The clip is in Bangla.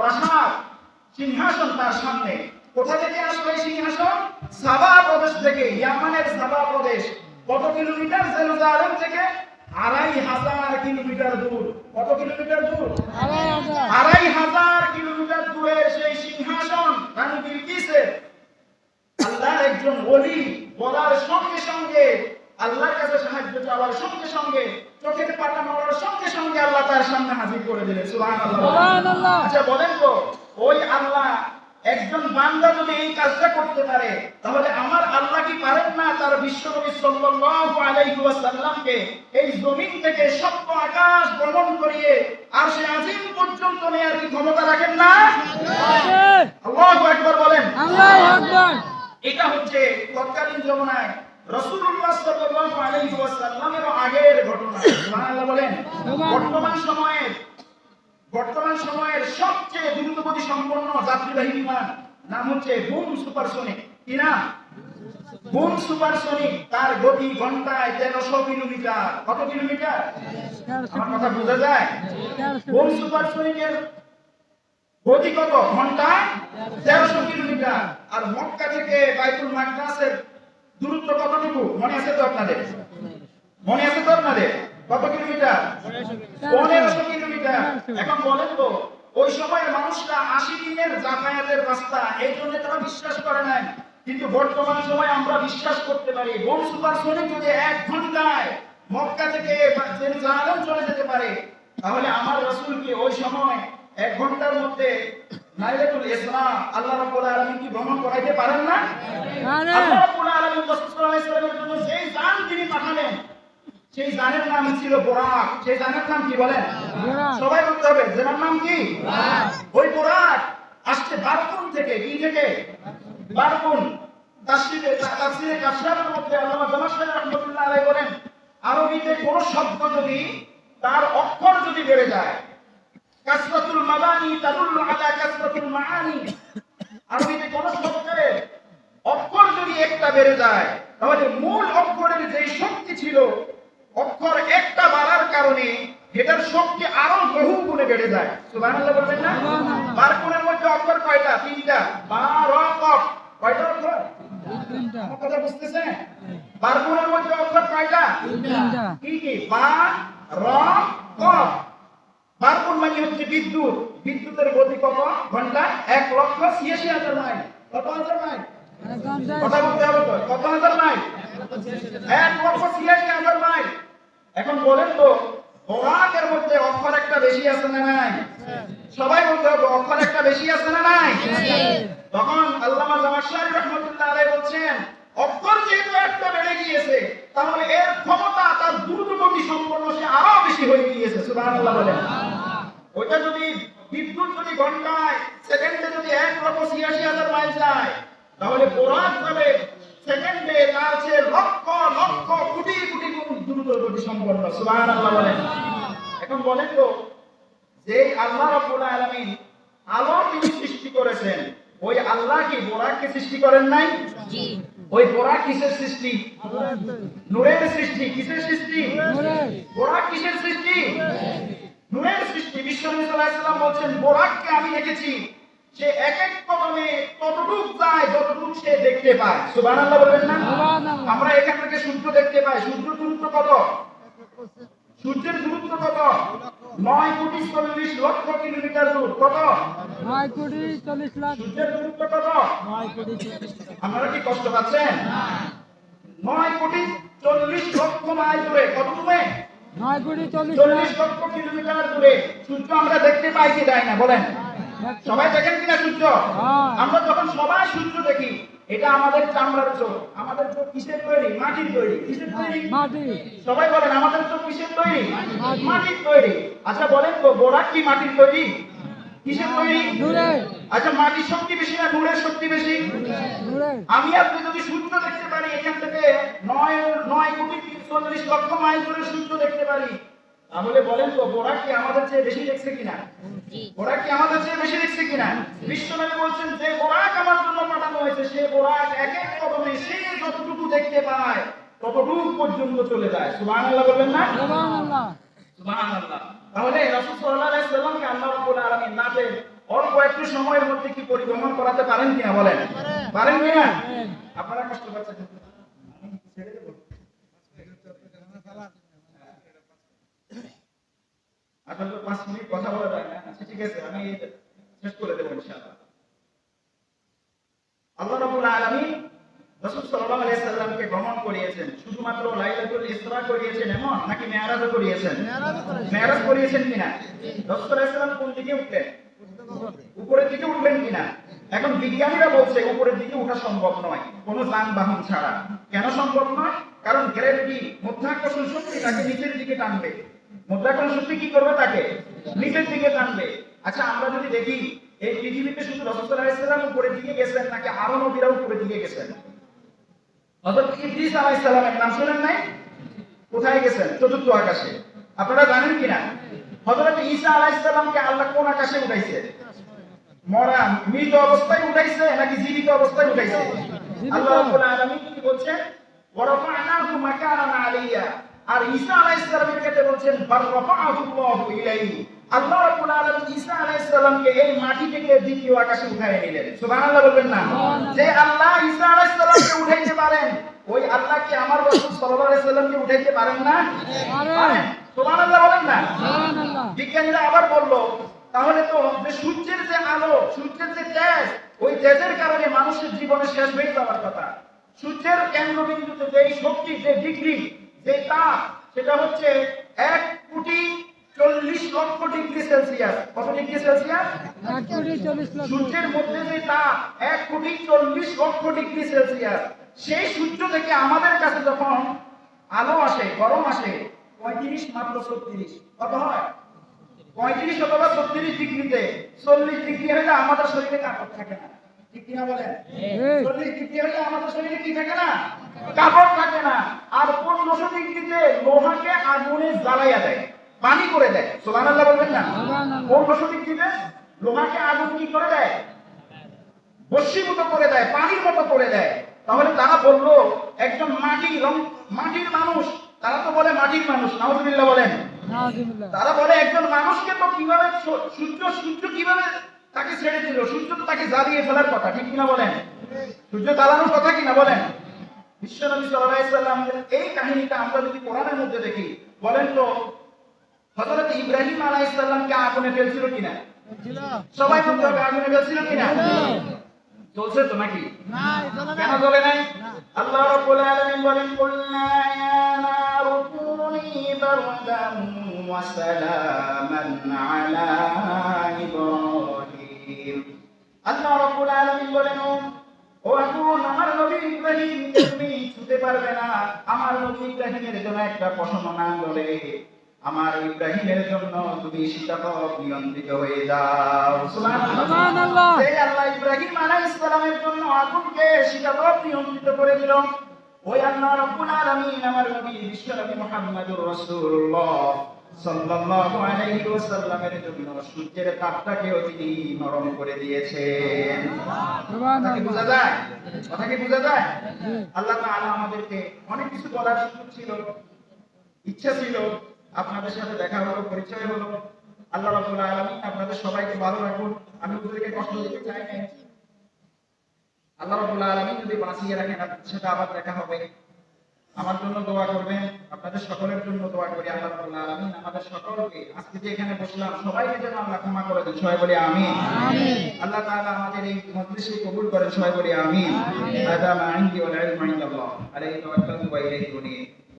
প্রাসাদ সিংহাসন তার সামনে। কোথা থেকে এই সিংহাসন? সাবা প্রদেশ থেকে, ইয়ামানের সাবা প্রদেশ। কত কিলোমিটার জেরুজালেম থেকে? আড়াই হাজার কিলোমিটার দূর। কত কিলোমিটার দূর? আড়াই হাজার কিলোমিটার দূরে সেই সিংহাসন রানী বিলকিসের। আল্লাহর একজন ওলি বলার সঙ্গে সঙ্গে, আল্লাহর কাছে সাহায্য চাওয়ার সঙ্গে সঙ্গে চোখের পাতা মারার সঙ্গে সঙ্গে আল্লাহ তার সামনে হাজির করে দিলেন সুবহানাল্লাহ। আচ্ছা বলেন তো ওই আল্লাহ একজন বান্দা যদি এই কাজটা করতে পারে তাহলে আমার আল্লাহ কি পারেন না তার বিশ্বনবী সাল্লাল্লাহু আলাইহি ওয়াসাল্লামকে এই জমিন থেকে সপ্ত আকাশ ভ্রমণ করিয়ে আর সে আজিম পর্যন্ত নেয়ার কি ক্ষমতা রাখেন না? আল্লাহু আকবার বলেন। আল্লাহু আকবার। এটা হচ্ছে তৎকালীন জমানায় রাসূলুল্লাহ আগের ঘটনা। বর্তমান সময়ে, বর্তমান সময়ের সবচেয়ে দ্রুতগতি সম্পন্ন যাত্রীবাহী বিমান নাম হচ্ছে বুম তার গতি ঘন্টায় তেরোশো কিলোমিটার। কত কিলোমিটার? আমার কথা বোঝা যায়? বুম সুপারসনিকের গতি কত? ঘন্টায় তেরোশো কিলোমিটার। আর মক্কা থেকে বাইতুল মাকদাসের দূরত্ব কতটুকু? মনে আছে তো আপনাদের? মনে আছে তো আপনাদের? কত কিলোমিটার? পনেরোশো কিলোমিটার। এখন বলেন তো ওই সময়ের মানুষরা আশি দিনের যাতায়াতের রাস্তা এই জন্য তারা বিশ্বাস করে নাই। কিন্তু বর্তমান সময় আমরা বিশ্বাস করতে পারি বোম সুপারসনিক যদি এক ঘন্টায় মক্কা থেকে জেরুজালেম চলে যেতে পারে তাহলে আমার রাসূলকে ওই সময় এক ঘণ্টার মধ্যে লাইলাতুল ইসরা আল্লাহ রাব্বুল আলামিন কি ভ্রমণ করাইতে পারেন না? আল্লাহ জন্য জান তিনি পাঠালেন। সেই জানের নাম ছিল বোরাক। সেই জানের নাম কি বলেন? সবাই বলতে হবে জানার নাম কি? ওই বোরাক আসছে বারকুন থেকে কি থেকে? বারকুন। মধ্যে আল্লামা আলাইহি বলেন আরবিতে কোন শব্দ যদি তার অক্ষর যদি বেড়ে যায় কাসরাতুল মাবানি তাদুল্লু আলা কাসরাতুল মাআনি। আরবিতে কোন শব্দের অক্ষর যদি একটা বেড়ে যায়। তাহলে মূল অক্ষরের যে শক্তি ছিল অক্ষর একটা বাড়ার কারণে এটার শক্তি আরও বহু গুণে বেড়ে যায়। সুবহানাল্লাহ বলবেন না? বারকুনের মধ্যে অক্ষর কয়টা? তিনটা। বা র কয়টা অক্ষর? তিনটা। কথা বুঝতেছেন? বারকুনের মধ্যে অক্ষর কয়টা? তিনটা। কি কি? বা র কফ বারকুন মানে হচ্ছে বিদ্যুৎ। বিদ্যুতের গতি কত? ঘণ্টা এক লক্ষ ছিয়াশি হাজার মাইল। কত হাজার মাইল? এখন বলেন তো, বোরাকের মধ্যে অক্ষর একটা বেশি আছে না নাই? সবাই বলতে হবে, অক্ষর একটা বেশি আছে না নাই? তখন আল্লামা রহমতুল্লাহ বলছেন এর ক্ষমতা তার দ্রুতগতি সম্পন্ন সে আরও বেশি হয়ে গিয়েছে, সুবহানাল্লাহ ওইটা যদি বিদ্যুৎ যদি ঘন্টায়, সেকেন্ডে যদি এক লক্ষ ছিয়াশি হাজার মাইল যায় তাহলে বোরাক যাবে সেকেন্ডে তার চেয়ে লক্ষ লক্ষ কোটি কোটি গুণ দ্রুত গতি সম্পন্ন। সুবহানাল্লাহ বলেন। এখন বলেন তো যে আল্লাহ রাব্বুল আলামিন আলো তিনি সৃষ্টি করেছেন ওই আল্লাহ কি বোরাককে সৃষ্টি করেন নাই? ওই বোরাক কিসের সৃষ্টি? নূরের সৃষ্টি। কিসের সৃষ্টি। বোরাক কিসের সৃষ্টি? নূরের। সৃষ্টি। বিশ্বনবী সাল্লাল্লাহু আলাইহি সাল্লাম বলছেন বোরাককে আমি দেখেছি। সে এক এক কদমে ততটুক যায় যতটুক সে দেখতে পায়। সুবহানাল্লাহ বলবেন না। আমরা এখান থেকে সূর্য দেখতে পাই। সূর্য দূরত্ব কত? সূর্যের দূরত্ব কত? নয় কোটি চল্লিশ লক্ষ কিলোমিটার দূর। কত? নয় কোটি চল্লিশ লাখ। সূর্যের দূরত্ব কত? নয় কোটি আপনারা কি কষ্ট পাচ্ছেন? নয় কোটি চল্লিশ লক্ষ মাইল দূরে। কত দূরে? নয় কোটি চল্লিশ চল্লিশ লক্ষ কিলোমিটার দূরে। সূর্য আমরা দেখতে পাই কি যায় না? বলেন। সবাই দেখেন কিনা সূর্য? হ্যাঁ। আমরা যখন সবাই সূর্য দেখি এটা আমাদের চামড়ার চোখ আমাদের চোখ কিসের তৈরি? মাটির তৈরি। কিসের তৈরি? মাটি। সবাই বলেন আমাদের চোখ কিসের তৈরি? মাটির। মাটির তৈরি। আচ্ছা বলেন তো বোরাক কি মাটির তৈরি? কিসের তৈরি? আচ্ছা মাটির শক্তি বেশি না নূরের শক্তি বেশি? আমি আপনি যদি সূর্য দেখতে পারি এখান থেকে নয় নয় কোটি চল্লিশ লক্ষ মাইল দূরে সূর্য দেখতে পারি তাহলে বলেন তো বোরাক কি আমাদের চেয়ে বেশি দেখছে কিনা? বোরাক কি আমাদের চেয়ে বেশি দেখছে কিনা? বিশ্বনবী বলছেন যে বোরাক আমার জন্য পাঠানো হয়েছে সে বোরাক এক এক কদমে সে যতটুকু দেখতে পায় ততটুকু পর্যন্ত চলে যায়। সুবহানাল্লাহ বলবেন না? সুবহানাল্লাহ। সুবহানাল্লাহ। তাহলে রাসূল সাল্লাল্লাহু আলাইহি সাল্লামকে আল্লাহ রাব্বুল আলামিন নাতে অল্প একটু সময়ের মধ্যে কি পরিভ্রমণ করাতে পারেন কিনা বলেন? পারেন। কিনা? আপনারা কষ্ট পাচ্ছেন। ছেড়ে দেবো আপনাদের পাঁচ মিনিট কথা বলা যায় না। আচ্ছা ঠিক আছে আমি শেষ করে দেবো ইনশাআল্লাহ। আল্লাহ আলামিন রাসূল সাল্লাল্লাহু আলাইহি সাল্লামকে ভ্রমণ করিয়েছেন। শুধুমাত্র লাইলাতুল ইসরা করিয়েছেন এমন নাকি মেরাজও করিয়েছেন? মেরাজ করিয়েছেন কিনা? রাসূল কোন দিকে উঠলেন? উপরের দিকে উঠবেন কিনা? এখন বিজ্ঞানীরা বলছে উপরের দিকে ওঠা সম্ভব নয়। কোনো যানবাহন ছাড়া। কেন সম্ভব নয়? কারণ গ্রেভিটি মধ্যাকর্ষণ শক্তি তাকে নিচের দিকে টানবে। মধ্যাকর্ষণ শক্তি কি করবে তাকে? নিচের দিকে টানবে। আচ্ছা আমরা যদি দেখি এই পৃথিবীতে শুধু রসুল আলাইসাল্লাম উপরের দিকে গেছেন নাকি আরও নবীরা উপরের দিকে গেছেন? হযরত ইদ্রিস আলাইহিস সালামের নাম শুনেন নাই? কোথায় গেছেন? চতুর্থ আকাশে। আপনারা জানেন কিনা? হযরত ঈসা আলাইহিস সালামকে আল্লাহ কোন আকাশে উঠাইছে? মরা মৃত অবস্থায় উঠাইছে নাকি জীবিত অবস্থায় উঠাইছে? আল্লাহ রাব্বুল আলামিন কি বলছেন? ওয়ারাফা'নাহু মাকানান আলিয়া আর ঈসা আলাইহিস সালামের ক্ষেত্রে বলছেন বার ইলাইহি। আল্লাহ রাব্বুল আলামিন ঈসা আলাইহিস সালামকে এই মাটি থেকে দ্বিতীয় আকাশে উঠায় নিলেন সুবহানাল্লাহ বলবেন না? যে আল্লাহ ঈসা আলাইহিস সালামকে উঠাইতে পারেন ওই আল্লাহ কি আমার রাসূল সাল্লাল্লাহু আলাইহি সাল্লামকে উঠাইতে পারেন না। পারেন। সুবহানাল্লাহ বলেন না? সুবহানাল্লাহ। বিজ্ঞানীরা আবার বলল তাহলে তো যে সূর্যের যে আলো সূর্যের যে তেজ ওই তেজের কারণে মানুষের জীবনে শেষ হয়ে যাওয়ার কথা। সূর্যের কেন্দ্রবিন্দুতে যে শক্তি যে ডিগ্রি যে তাপ সেটা হচ্ছে এক কোটি চল্লিশ লক্ষ ডিগ্রি সেলসিয়াস। কত ডিগ্রি সেলসিয়াস? সূর্যের মধ্যে যে তাপ এক কোটি চল্লিশ লক্ষ ডিগ্রি সেলসিয়াস। সেই সূর্য থেকে আমাদের কাছে যখন আলো আসে গরম আসে পঁয়ত্রিশ মাত্র ছত্রিশ। কত হয়? পঁয়ত্রিশ অথবা ছত্রিশ ডিগ্রিতে। চল্লিশ ডিগ্রি হলে আমাদের শরীরে কাপড় থাকে না। ঠিক কিনা বলেন? চল্লিশ ডিগ্রি হলে আমাদের শরীরে কি থাকে না? কাপড় থাকে না। আর পনেরোশো ডিগ্রিতে লোহাকে আগুনে জ্বালাইয়া দেয় পানি করে দেয়। সোলান আল্লাহ বলবেন না? পনেরোশো ডিগ্রিতে লোহাকে আগুন কি করে দেয়? বস্মীভূত করে দেয় পানির মতো করে দেয়। তাহলে তারা বলল একজন মাটি মাটির মানুষ তারা তো বলে মাটির মানুষ নাউজুবিল্লাহ বলেন। তারা বলে একজন মানুষকে তো কীভাবে সূর্য সূর্য কীভাবে তাকে ছেড়ে দিল। সূর্য তো তাকে জ্বালিয়ে ফেলার কথা, ঠিক কিনা বলেন? সূর্য জ্বালানোর কথা কিনা বলেন? বিশ্বনবী সাল্লামের এই কাহিনীটা আমরা যদি কোরআনের মধ্যে দেখি, বলেন তো, হযরত ইব্রাহিম আলাইহিস সালামকে আগুনে ফেলছিল কিনা? সবাই হবে আগুনে ফেলছিল কিনা? চলছে তো নাকি? কেন চলে নাই? আল্লাহ আলামিন বলেন ইয়া বারদান ওয়া সালামান আলা ইব্রাহিম। আল্লাহ রাব্বুল আলামিন বলেন ও আগুন আমার নবী ইব্রাহিম তুমি ছুতে পারবে না। আমার নবী ইব্রাহিমের জন্য একটা প্রশ্ন না বলে আমার ইব্রাহিমের জন্য তুমি শীতাতপ নিয়ন্ত্রিত হয়ে যাও। সুবহানাল্লাহ। সেই আল্লাহ ইব্রাহিম আলাইহিস সালামের জন্য আগুনকে শীতাতপ নিয়ন্ত্রিত করে দিল। ওই আল্লাহ রাব্বুল আলামিন আমার নবী বিশ্ব নবী মুহাম্মদুর রাসূলুল্লাহ। সাল্লাল্লাহু আলাইহি ওয়াসাল্লামের জন্য সূর্যের তাপটাকেও তিনি নরম করে দিয়েছেন। বোঝা যায়? কথা কি বোঝা যায়? আল্লাহ তাআলা আমাদেরকে অনেক কিছু বলার সুযোগ ছিল ইচ্ছা ছিল। আপনাদের সাথে দেখা হলো পরিচয় হলো। আল্লাহ রাব্বুল আলামিন আপনাদের সবাইকে ভালো রাখুন। আমি ওদেরকে কষ্ট দিতে চাই না আল্লাহ রাব্বুল আলামিন যদি বাঁচিয়ে রাখেন আপনাদের সাথে আবার দেখা হবে। আমার জন্য দোয়া করবেন আপনাদের সকলের জন্য দোয়া করি আল্লাহ রাব্বুল আলামিন আমাদের সকলকে আজকে যে এখানে বসলাম সবাইকে যেন আল্লাহ ক্ষমা করে দেন সবাই বলি আমিন। আল্লাহ তাআলা আমাদের এই মজলিসে কবুল করেন সবাই বলি আমিন। হাদা মা ইনদি ওয়াল ইলমু ইনদাল্লাহ। আলাইহি তাওয়াক্কালতু ওয়া ইলাইহি উনীব।